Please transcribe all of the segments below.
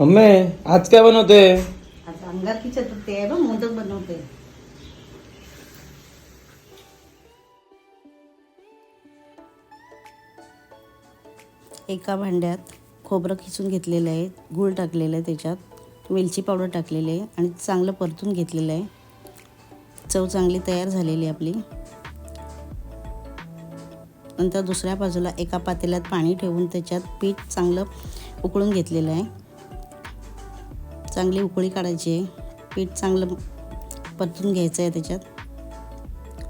Mummy आज काय बनवते? अंगारकी चतुर्थी आहे बघ मोदक बनवते. एका भांड्यात खोबरं खिसून घेतलेलं आहे गूळ टाकलेलं आहे त्याच्यात वेलची पावडर टाकलेली आहे आणि चांगलं परतून घेतलेलं आहे. चव चांगली तयार झालेली आहे आपली. नंतर दुसऱ्या बाजूला एका पातेल्यात पाणी ठेवून त्याच्यात पीठ चांगलं उकळून घेतलेलं आहे. चांगली उकळी काढायची आहे. पीठ चांगलं परतून घ्यायचं आहे त्याच्यात.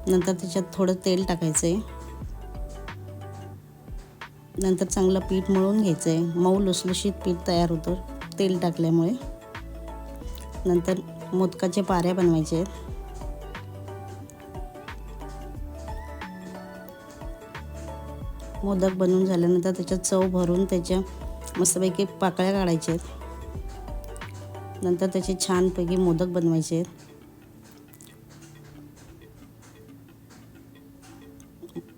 नंतर त्याच्यात थोडं तेल टाकायचं आहे. नंतर चांगलं पीठ मळून घ्यायचं आहे. मऊ लुसलुशीत पीठ तयार होतं तेल टाकल्यामुळे. नंतर मोदकाच्या पाऱ्या बनवायचे आहेत. मोदक बनवून झाल्यानंतर त्याच्यात चव भरून त्याच्या मस्तपैकी पाकळ्या काढायच्या आहेत. नंतर त्याचे छानपैकी मोदक बनवायचे आहेत.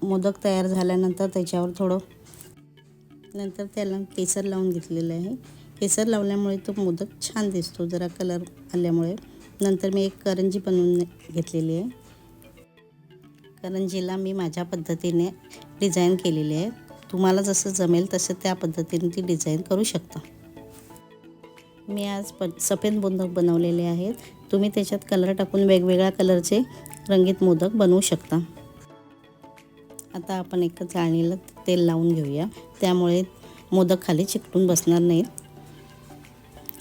मोदक तयार झाल्यानंतर त्याच्यावर थोडं नंतर त्याला केसर लावून घेतलेलं आहे. केसर लावल्यामुळे तो मोदक छान दिसतो जरा कलर आल्यामुळे. नंतर मी एक करंजी बनवून घेतलेली आहे. करंजीला मी माझ्या पद्धतीने डिझाईन केलेली आहे. तुम्हाला जसं जमेल तसं त्या पद्धतीने ती डिझाईन करू शकता. मी आज प सफेद मोदक बनवलेले आहेत. तुम्ही त्याच्यात कलर टाकून वेगवेगळ्या कलरचे रंगीत मोदक बनवू शकता. आता आपण एका चाळणीला तेल लावून घेऊया. त्यामुळे मोदक खाली चिकटून बसणार नाहीत.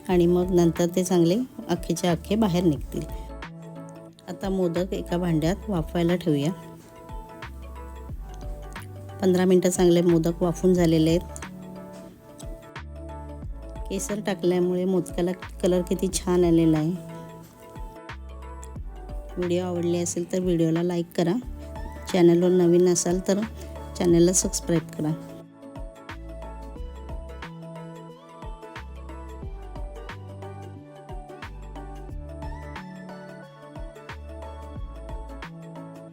आणि मग नंतर ते चांगले अख्खेच्या अख्खे बाहेर निघतील. आता मोदक एका भांड्यात वाफवायला ठेवूया. पंधरा मिनटं चांगले मोदक वाफून झालेले आहेत. केसर टाकल्यामुळे मोदकाला कलर किती छान आलेला आहे. व्हिडिओ आवडले असेल तर व्हिडिओला लाईक करा. चॅनलवर नवीन असाल तर चॅनलला सबस्क्राईब करा.